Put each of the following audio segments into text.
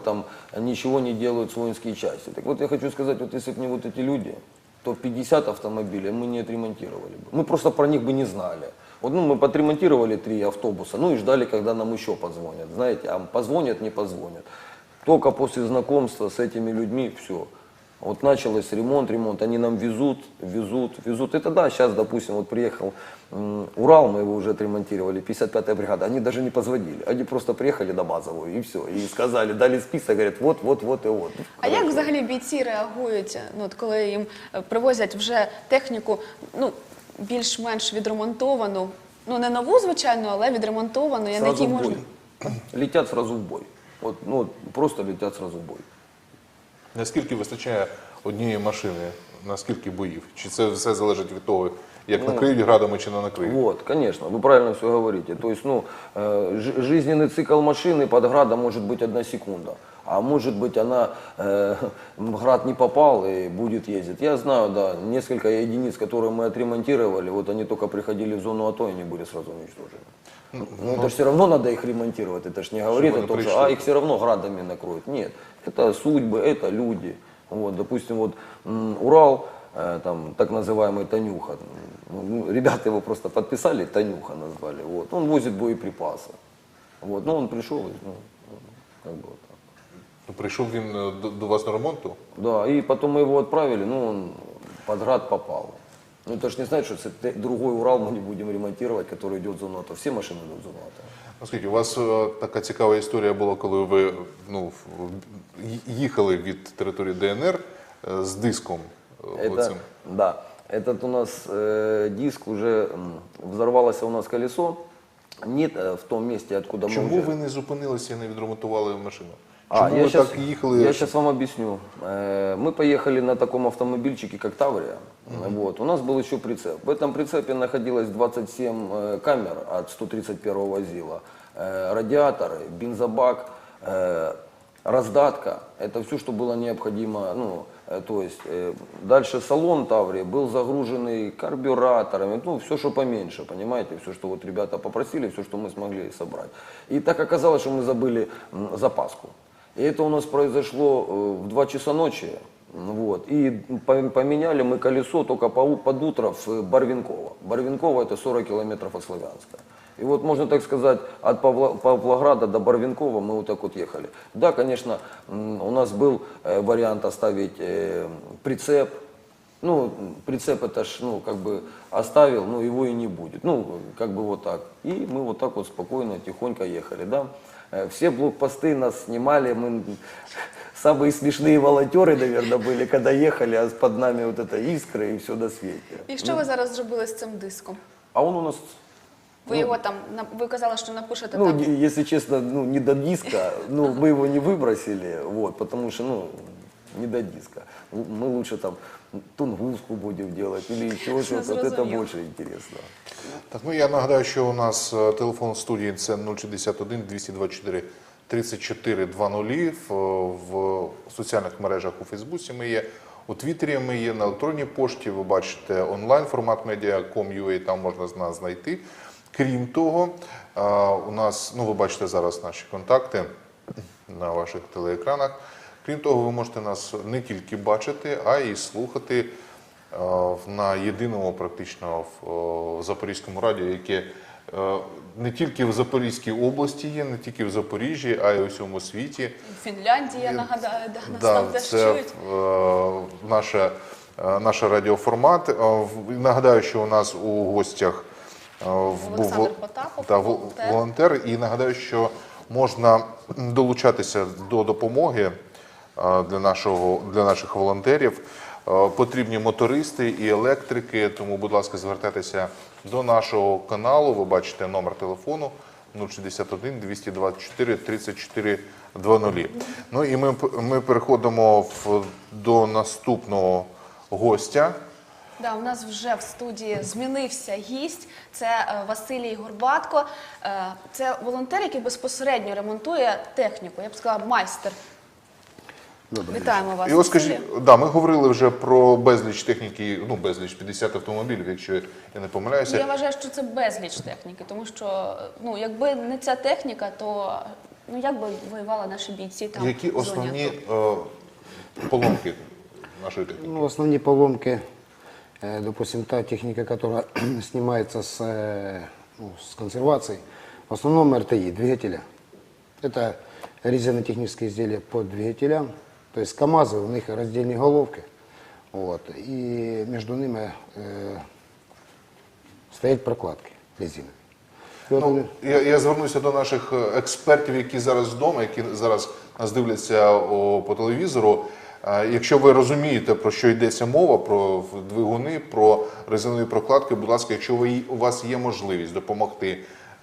там ничего не делают с воинские части. Так вот я хочу сказать, вот если бы не вот эти люди, то 50 автомобилей мы не отремонтировали бы. Мы просто про них бы не знали. Вот ну, мы подремонтировали три автобуса, ну и ждали, когда нам еще позвонят. Знаете, а позвонят, не позвонят. Только после знакомства с этими людьми все. Вот началось ремонт, ремонт, они нам везут, везут, везут. Это да, сейчас, допустим, вот приехал Урал, мы его уже отремонтировали, 55-я бригада, они даже не позвонили, они просто приехали на базовую и все, и сказали, дали список, говорят, вот, вот, вот и вот. А як взагалі бійці реагують, ну от коли їм е, привозять вже техніку, ну більш-менш відремонтовану, ну не нову, звичайно, але відремонтовану, я на Сразу якій в бой. можна. Летят сразу в бой. Вот, ну, вот просто летят сразу в бой. Наскільки вистачає однієї машини? Наскільки боїв? Чи це все залежить від того, як накриють градами чи не накриють? Вот, конечно, вы правильно все говорите. То есть, ну, э, жи- жизненный цикл машины под градом может быть одна секунда. А может быть, она, э, град не попал и будет ездить. Я знаю, да, несколько единиц, которые мы отремонтировали, вот они только приходили в зону АТО, и они были сразу уничтожены. Ну, это же все равно надо их ремонтировать. Это же не говорит они о том, что пришли. а, их все равно градами накроют. Нет, это судьбы, это люди. Вот, допустим, вот м, Урал, там, так называемый Танюха, ну, ну, ребята его просто подписали, Танюха назвали, вот, он возит боеприпасы. Вот, ну, он пришел, и, ну, как бы вот так. Ну, Прийшов він е, до, до вас на ремонту? Да, и потом мы его отправили, ну, он под град попал. Ну, это же не значит, что это другой Урал мы не будем ремонтировать, который идет в зону АТО. Все машины идут в зону АТО. Ну, скажіть, у вас е, така цікава історія була, коли ви ну, в- ї- їхали від території ДНР е, з диском е, Это, оцим. да, этот у нас э, диск уже м, взорвалось у нас колесо. Нет э, в том месте, откуда мы Чому уже- ви не зупинилися і не відремонтували машину? А, Чому я ви щас, так їхали? Я сейчас вам объясню. Э, Мы поехали на таком автомобильчике, как Таврия. Вот. У нас был еще прицеп. В этом прицепе находилось 27 э, камер от 131 ЗИЛа, э, радиаторы, бензобак, э, раздатка. Это все, что было необходимо. Ну, э, то есть э, дальше салон Таврии был загруженный карбюраторами, ну, все, что поменьше, понимаете, все, что вот ребята попросили, все, что мы смогли собрать. И так оказалось, что мы забыли запаску. И это у нас произошло э, в 2 часа ночи. Вот. И по- поменяли мы колесо только под утро в э, Барвинково. Барвинково это 40 километров от Славянска. И вот можно так сказать, от Павла- Павлограда до Барвинкова мы вот так вот ехали. Да, конечно, м, у нас был э, вариант оставить э, прицеп. Ну, м, прицеп это ж, ну, как бы оставил, но его и не будет. Ну, как бы вот так. И мы вот так вот спокойно, тихонько ехали, да. Э, Все блокпосты нас снимали, мы самые смешные волонтеры, наверное, были, когда ехали, а под нами вот это искры и все на свете. І що ви зараз зробили з цим диском? А он у нас, Ви його там на- ви казали, що напишете ну, там. не- если честно, ну, не до диска, ну, мы его не выбросили, вот, потому что, ну, не до диска. Л- Мы лучше там тунгуску будем делать или еще что-то, вот это Зрозумів. больше интересно. Так, ну я нагадаю, що у нас е, телефон студії це 061 224 34 20 в, в соціальних мережах у Фейсбуці ми є. У Твіттері ми є на електронній пошті. Ви бачите онлайн формат media.com.ua, там можна з нас знайти. Крім того, у нас, ну ви бачите зараз наші контакти на ваших телеекранах. Крім того, ви можете нас не тільки бачити, а й слухати на єдиному практично в Запорізькому радіо, яке е, не тільки в Запорізькій області є, не тільки в Запоріжжі, а й у всьому світі. Фінляндія, нагадаю, да, нас Да, там це чують. е, наша, е, наша радіоформат. Нагадаю, що у нас у гостях Олександр вол- Потапов, та, волонтер. волонтер. І нагадаю, що можна долучатися до допомоги е, для, нашого, для наших волонтерів. Е, Потрібні мотористи і електрики, тому, будь ласка, звертайтеся до нашого каналу. Ви бачите номер телефону 061 224 34 20. Ну і ми, ми переходимо в, до наступного гостя. Да, у нас вже в студії змінився гість. Це е, Василій Горбатко. Е, Це волонтер, який безпосередньо ремонтує техніку. Я б сказала, майстер. Вітаємо вас. І ось скажіть, да, ми говорили вже про безліч техніки, ну безліч 50 автомобілів, якщо я не помиляюся. Я вважаю, що це безліч техніки, тому що ну, якби не ця техніка, то Ну як би воювали наші бійці там Які в зоні основні АТО? е, поломки нашої техніки? Ну, основные поломки, допустим, та техника, которая снимается с, э, ну, с консервацией, в основном РТИ, двигателя. Это резинотехнические изделия по двигателям. То есть КАМАЗы, у них раздельные головки. Вот, и между ними э, стоять прокладки резиновые. И вот Ну, они- я, я звернуся до наших е, експертів, які зараз вдома, які зараз нас дивляться о, по телевізору. Е, Якщо ви розумієте, про що йдеться мова, про в- двигуни, про резинові прокладки, будь ласка, якщо ви, у вас є можливість допомогти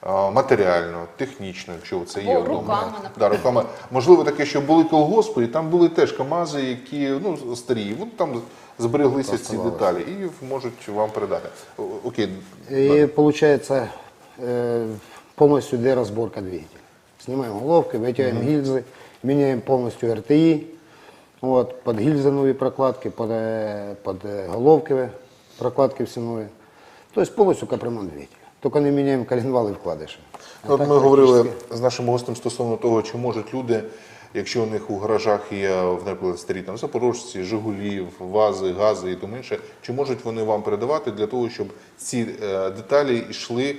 е, матеріально, технічно, якщо це є Або вдома. руками, наприклад. Да, руками. Можливо, таке, що були колгоспи, і там були теж КАМАЗи, які ну, старі, от там збереглися ці деталі і можуть вам передати. О, Окей, И получается э, полностью деразборка двигателя. Снимаем головки, вытягиваем гильзы, меняем полностью РТИ, вот, под гильзы новые прокладки, под, э, под э, головки прокладки все новые. То есть полностью капремонт двигателя. Только не меняем коленвал и вкладыши. А От так ми говорили практически- з нашим гостем стосовно того, чи можуть люди, якщо у них у гаражах є, наприклад, старі там запорожці, Жигулів, вази, гази і тому інше, чи можуть вони вам передавати для того, щоб ці е, деталі йшли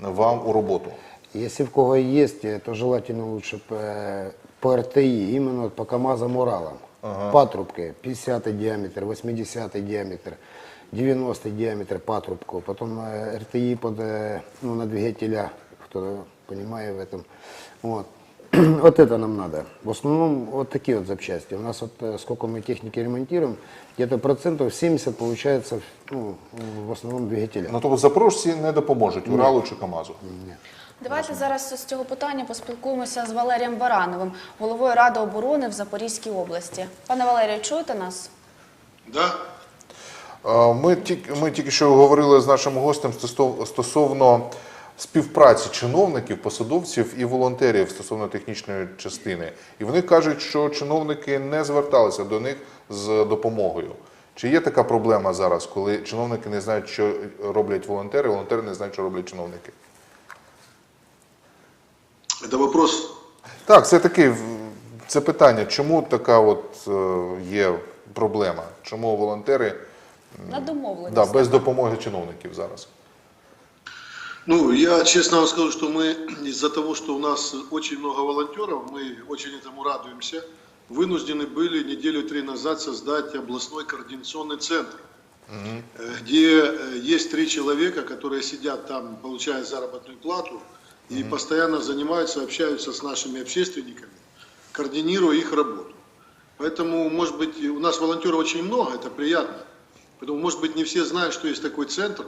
вам у роботу? Если в кого есть, э, то желательно лучше э, по РТИ, именно вот по КАМАЗам Уралам. Патрубки 50 диаметр, 80 диаметр, 90 диаметр патрубку, потом э, РТИ под, э, ну, на двигателя, кто понимает в этом. Вот. Вот это нам надо. В основном вот такие вот запчасти. У нас вот э, сколько мы техники ремонтируем, где-то процентов 70 получается ну, в основном двигателя. Ну тобто запорожці не допоможуть Уралу чи КАМАЗу. Давайте зараз з цього питання поспілкуємося з Валерієм Барановим, головою Ради оборони в Запорізькій області. Пане Валерію, чуєте нас? Да? Е, Ми тільки, ми тільки що говорили з нашим гостем стосов- стосовно співпраці чиновників, посадовців і волонтерів стосовно технічної частини. І вони кажуть, що чиновники не зверталися до них з допомогою. Чи є така проблема зараз, коли чиновники не знають, що роблять волонтери, волонтери не знають, що роблять чиновники? Это вопрос. Так, це таке це питання. Чому така от е, є проблема? Чому волонтери На да, без допомоги чиновників зараз? Ну, я честно вам скажу, что мы из-за того, что у нас очень много волонтеров, мы очень этому радуемся, вынуждены были неделю три назад создать областной координационный центр, э, где э, есть три человека, которые сидят там, получая заработную плату, и постоянно занимаются, общаются с нашими общественниками, координируя их работу. Поэтому, может быть, у нас волонтеров очень много, это приятно. Поэтому, может быть, не все знают, что есть такой центр.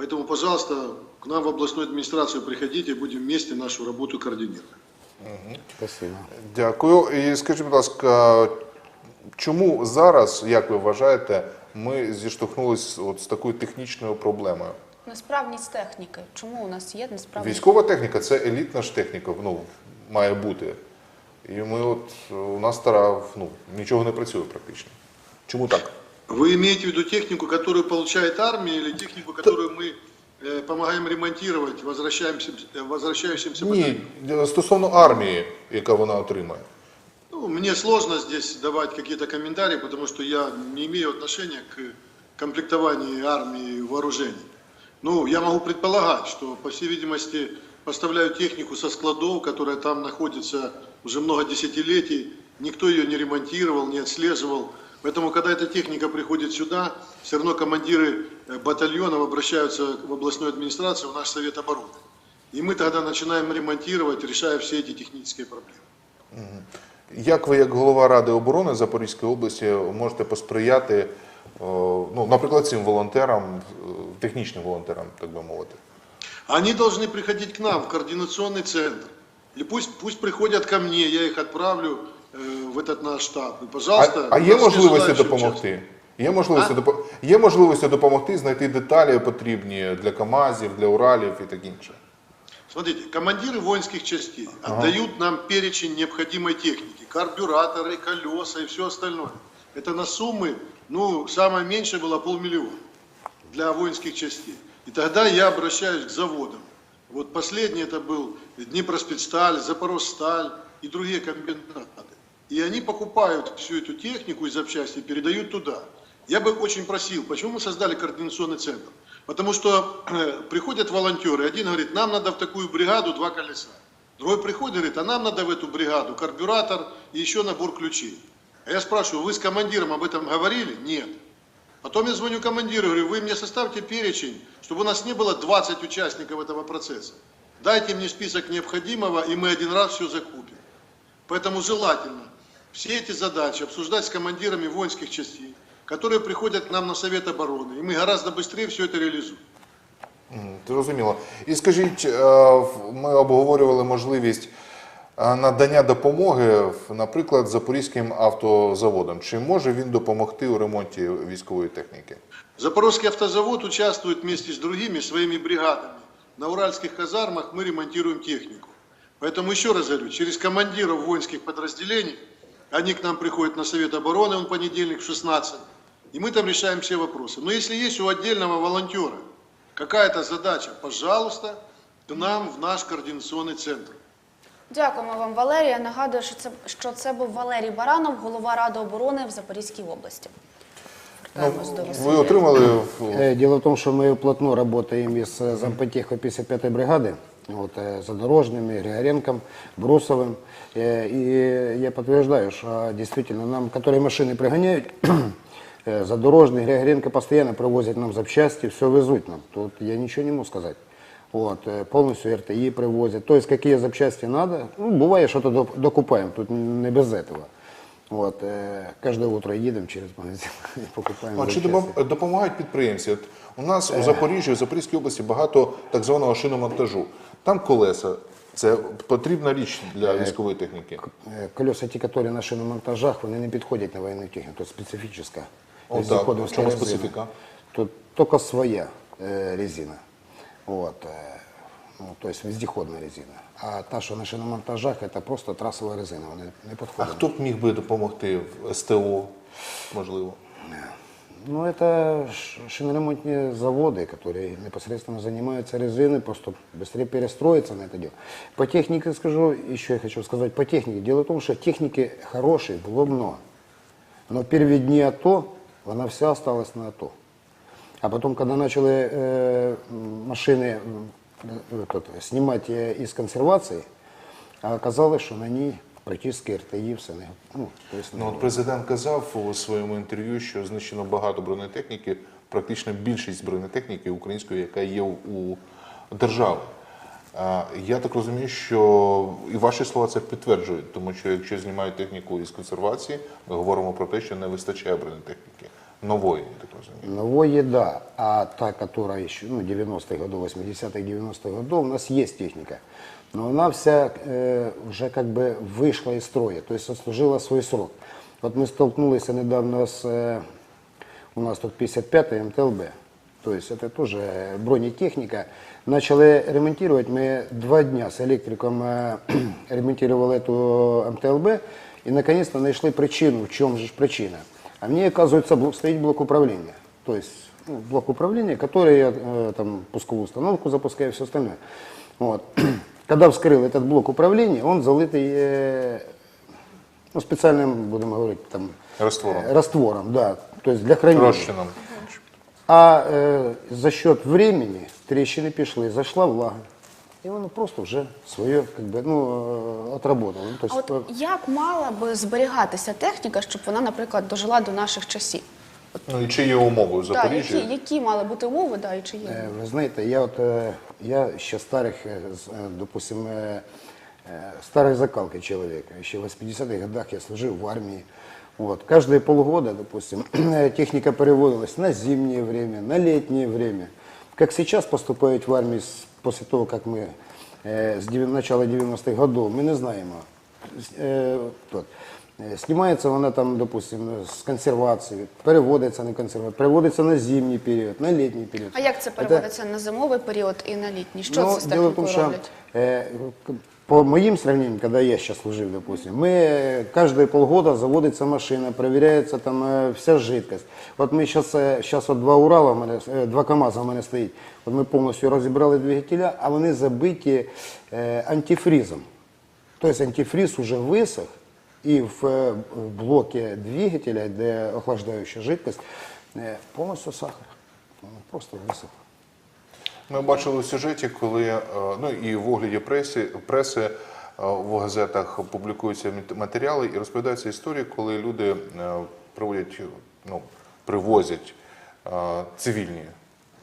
Поэтому, пожалуйста, к нам в областную администрацию приходите, будем вместе нашу работу координировать. Спасибо. Дякую. І скажіть, будь ласка, чому зараз, як ви вважаєте, ми зіштовхнулися от з такою технічною проблемою? Несправність техніки. Чому у нас є несправність? Військова техніка це елітна ж техніка, ну, має бути. І ми от у нас стара, ну, нічого не працює практично. Чому так? Вы имеете в виду технику, которую получает армия, или технику, которую мы э, помогаем ремонтировать возвращаемся, э, возвращающимся Ні, стосовно армії, яка вона отримає. Ну, мне сложно здесь давать какие-то комментарии, потому что я не имею отношения к комплектованию армии вооружений. Ну, я могу предполагать, что, по всей видимости, поставляют технику со складов, которая там находится уже много десятилетий, никто ее не ремонтировал, не отслеживал. Поэтому, когда эта техника приходит сюда, все равно командиры э, батальонов обращаются в областную администрацию, в наш совет обороны. И мы тогда начинаем ремонтировать, решая все эти технические проблемы. Як ви, як голова Ради оборони Запорізької області, можете посприяти, о, ну, наприклад, цим волонтерам, е, технічним волонтерам, так би мовити? Они должны приходить к нам в координационный центр. Или пусть, пусть приходят ко мне, я их отправлю э, в этот наш штаб. И, А, пожалуйста, а у є нас все можливості желающие допомогти? Є можливості, А? допо- є можливості допомогти знайти деталі потрібні для КАМАЗів, для Уралів і так інше. Смотрите, командиры воинских частей отдают нам перечень необходимой техники, карбюраторы, колеса и все остальное. Это на суммы, ну, самое меньшее было полмиллиона для воинских частей. И тогда я обращаюсь к заводам. Вот последний это был Днепроспецсталь, Запорожсталь и другие комбинаты. И они покупают всю эту технику и запчасти и передают туда. Я бы очень просил, почему мы создали координационный центр? Потому что э, приходят волонтеры, один говорит, нам надо в такую бригаду два колеса. Другой приходит и говорит, а нам надо в эту бригаду карбюратор и еще набор ключей. А я спрашиваю, вы с командиром об этом говорили? Нет. Потом я звоню командиру, говорю, вы мне составьте перечень, чтобы у нас не было 20 участников этого процесса. Дайте мне список необходимого, и мы один раз все закупим. Поэтому желательно все эти задачи обсуждать с командирами воинских частей, которые приходят к нам на Совет обороны, и мы гораздо быстрее все это реализуем. М, Зрозуміло. І скажіть, е, в- ми обговорювали можливість е, надання допомоги, в- наприклад, Запорізьким автозаводом. Чи може він допомогти у ремонті військової техніки? Запорожский автозавод участвует вместе с другими своими бригадами. На уральских казармах мы ремонтируем технику. Поэтому еще раз говорю, через командиров воинских подразделений, они к нам приходят на Совет обороны, он понедельник в 16, и мы там решаем все вопросы. Но если есть у отдельного волонтера какая-то задача, пожалуйста, к нам в наш координационный центр. Дякуємо вам, Валерія. Нагадую, що це, що це був Валерій Баранов, голова Ради оборони в Запорізькій області. Вертаємось до Ви Василя. отримали в- Э, Дело в том, что мы плотно работаем и с зампотехом 55-й бригады, вот, э, Задорожными, Григоренком, Брусовым. Э, И я подтверждаю, что действительно нам, которые машины пригоняют, э, Задорожный, Григоренко постоянно привозят нам запчасти, все везут нам. Тут я ничего не могу сказать. Вот, э, полностью РТИ привозят. То есть какие запчасти надо, ну, бывает, что-то доп- докупаем, тут не без этого. Вот, э, каждое утро едем через магазин и покупаем А чи запчасти. допом- допомагають підприємці? От У нас у Запоріжжі, у Запорізькій області багато так званого шиномонтажу. Там колеса. Це потрібна річ для військової техніки. Е, Колеса, ті, які на шиномонтажах, вони не підходять на воєнну техніку, тут специфічна. О, так. В чому специфіка? Тут тільки своя е, резина. Вот. е, Ну, то есть вездеходная резина. А та, що на шиномонтажах, це просто трасова резина, вони не А хто б міг би допомогти в СТО, можливо? Ну, это шиноремонтные заводы, которые непосредственно занимаются резиной, просто быстрее перестроиться на это дело. По технике скажу, еще я хочу сказать по технике. Дело в том, что техники хорошей было много. Но первые дни АТО, она вся осталась на АТО. А потом, когда начали э, машины э, этот, снимать э, из консервации, оказалось, что на ней практически РТІ все не ну, Ну, от президент казав у своєму інтерв'ю, що знищено багато бронетехніки, практично більшість бронетехніки української, яка є у держави. Я так розумію, що і ваші слова це підтверджують, тому що якщо знімають техніку із консервації, ми говоримо про те, що не вистачає бронетехніки нової, я так розумію. Новое, да. А та, которая еще, ну, 90-х годов, 80-х, 90-х годов, у нас есть техника. Но она вся э, уже как бы вышла из строя, то есть отслужила свой срок. Вот мы столкнулись недавно с, э, у нас тут 55-й МТЛБ, то есть это тоже бронетехника. Начали ремонтировать, мы два дня с электриком э, ремонтировали эту МТЛБ и наконец-то нашли причину, в чем же ж причина. А мне, оказывается, блок, стоит блок управления. То есть ну, блок управления, который я э, там пусковую установку запускаю и все остальное. Вот. Когда вскрыл этот блок управления, он залитый э, ну, специальным, будем говорить, там, Раствором. э, раствором, да, то есть для хранения. Розчином. А е, за счет времени трещины пішли, зайшла влага. І воно просто вже своє как би, ну, е, отработало. Ну, то А есть, от як мала би зберігатися техніка, щоб вона, наприклад, дожила до наших часів? Ну і чи є умови у Так, Запоріжжі? які, які мали бути умови, да, і чи є? е, ви знаєте, я от е, я ще старих, е, з- е, допустим, е, е, старой закалки человека. Еще в 80-х годах я служил в армии. Вот. Каждые полгода, допустим, техника переводилась на зимнее время, на летнее время. Как сейчас поступают в армию с- после того, как мы э, с девя- начала 90-х годов, мы не знаем. а, э, тот, э, Снимается вона там, допустим, з консервації, переводиться на консервацію, переводиться на зимній період, на літній період. А як це переводиться на зимовий період і на літній? Що Ну, це з дело в том, технікою что роблять? э, к- по моим сравнениям, когда я сейчас служил, допустим, мы э, каждые полгода заводится машина, проверяется там э, вся жидкость. Вот мы сейчас, сейчас вот два Урала, у мене, э, два КАМАЗа у мене стоїть. От ми повністю розібрали двигателя, а вони забиті е, антифризом. Тобто антифриз уже висох, і в, е, в блокі двигателя, де охлаждаюча жидкость, е, повністю сахар. Воно просто висох. Ми бачили в сюжеті, коли е, ну і в огляді преси, преси е, в газетах публікуються мат- матеріали і розповідаються історії, коли люди е, проводять, ну, привозять цивільні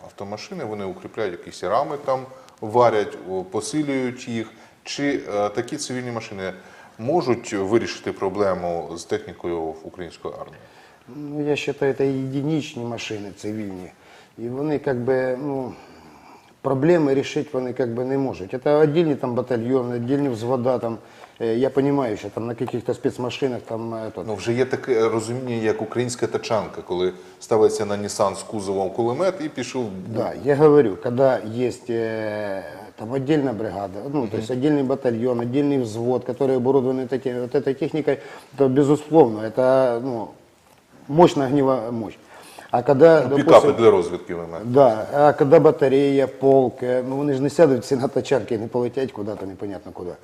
автомашини, вони укріпляють якісь рами там, варять, посилюють їх. Чи такі цивільні машини можуть вирішити проблему з технікою в української армії? Ну, я вважаю, це єдиничні машини цивільні. І вони как би, ну, проблеми рішити вони как би не можуть. Це віддільні там батальйони, віддільні взвода. Там, е, я розумію, що там на якихось спецмашинах там е, то, Ну, вже є таке розуміння, як українська тачанка, коли ставиться на Нісан з кузовом кулемет і пішов. Да, я говорю, когда есть э, там отдельная бригада, ну, то есть отдельный батальон, отдельный взвод, которые оборудованы такими, вот этой техникой, то безусловно, это ну, мощная огневая мощь. А когда, Пікапи допустим, для розвідки ви маєте. да, а когда батарея, полк, э, ну вони ж не сядуть всі на тачанки і не полетять куда-то непонятно куда.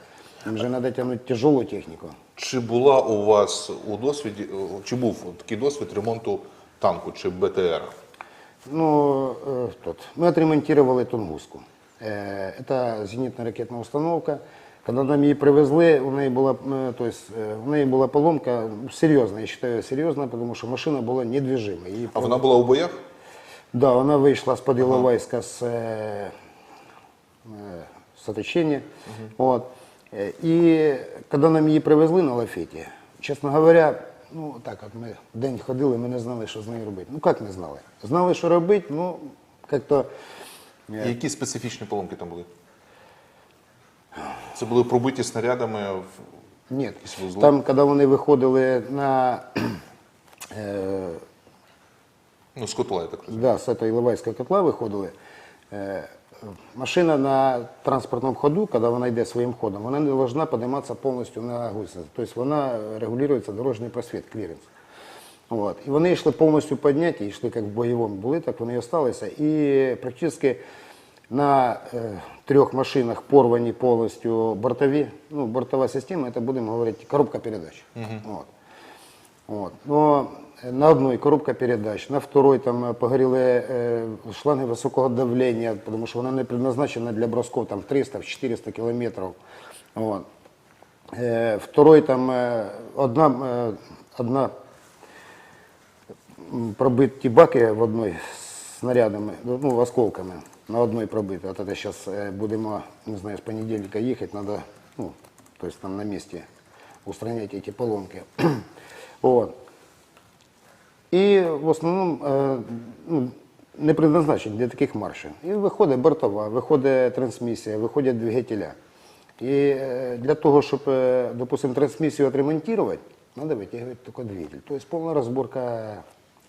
Им же надо тянуть тяжелую технику. Чи була у вас у досвіді, чи був такий досвід ремонту танку чи БТР? Ну, э, тот. Мы отремонтировали Тунгуску. Э, Это зенитно-ракетна установка. Когда нам її привезли, у неї була, е, то есть, е, у неї була поломка серйозна, я вважаю, серйозна, тому що машина була недвіжима. Її А вона була у боях? Да, вона вийшла з-під Іловайська з, е, е, з оточення. От. Е, І коли нам її привезли на лафеті, чесно говоря, ну так от ми день ходили, ми не знали, що з нею робити. Ну як не знали? Знали, що робити, ну. І Які специфічні поломки там були? Це були пробиті снарядами в Ні, вузли? там, коли вони виходили на е, Ну, з котла, я так розумію. Да, с этой Іловайського котла виходили. Е, Машина на транспортному ходу, коли вона йде своїм ходом, вона не повинна підніматися повністю на гусениці. Тобто вона регулюється дорожній просвіт, кліренс. От. І вони йшли повністю підняті, йшли як в бойовому були, так вони і залишилися. І практично на е, трьох машинах порвані повністю бортові, ну, бортова система, це будемо говорити коробка передач. От. Вот. Но на одной коробка передач, на второй там э, погорели э, шланги высокого давления, потому что она не предназначена для бросков там 300-400 километров. Вот. Э, второй там э, одна, э, одна м, пробиті баки в одной з снарядами, ну, осколками на одной пробиті. От это сейчас будемо, не знаю, з понедельника їхати, надо, ну, то есть там на месте устранять эти поломки. вот. І в основному е, ну, не предназначені для таких маршів. І виходить бортова, виходить трансмісія, виходять двигателя. І е, для того, щоб, е, допустим, трансмісію отремонтувати, треба витягувати тільки двигатель. Тобто повна розборка.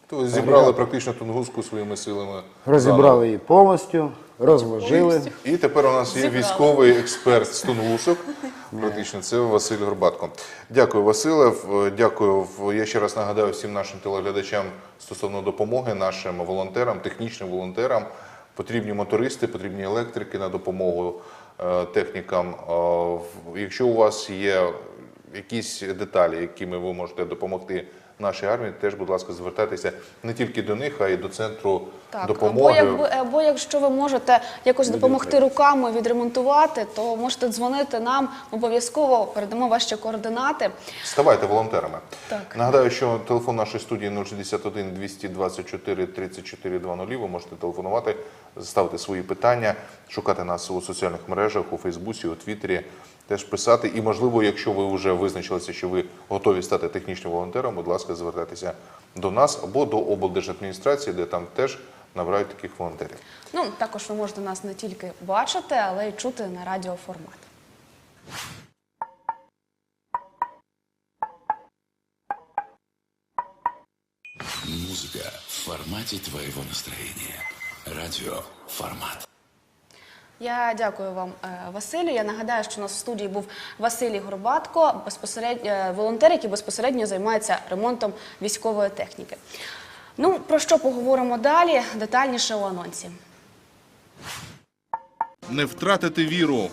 Тобто зібрали практично Тунгуску своїми силами. Розібрали її повністю, розложили. І тепер у нас є Зібрали. військовий експерт з Тунгусок. Практично це Василь Горбатко. Дякую, Василе. В- Дякую. В- Я ще раз нагадаю всім нашим телеглядачам стосовно допомоги нашим волонтерам, технічним волонтерам. Потрібні мотористи, потрібні електрики на допомогу е, технікам. Е, в- Якщо у вас є якісь деталі, якими ви можете допомогти нашій армії, теж, будь ласка, звертайтеся не тільки до них, а й до центру Так, або, допомоги. якби, або якщо ви можете якось допомогти руками відремонтувати, то можете дзвонити нам, обов'язково передамо ваші координати. Ставайте волонтерами. Так. Нагадаю, що телефон нашої студії 061 224 34 00. Ви можете телефонувати, ставити свої питання, шукати нас у соціальних мережах, у Фейсбуці, у Твіттері, теж писати. І, можливо, якщо ви вже визначилися, що ви готові стати технічним волонтером, будь ласка, звертайтеся до нас або до облдержадміністрації, де там теж набирають таких волонтерів. Ну також ви можете нас не тільки бачити, але й чути на радіоформат. Музыка в формате твоего настроения. Радио формат. Я дякую вам, е, Василю. Я нагадаю, що у нас в студії був Василій Горбатко, е, волонтер, який безпосередньо займається ремонтом військової техніки. Ну про що поговоримо далі? Детальніше у анонсі. Не втратити віру.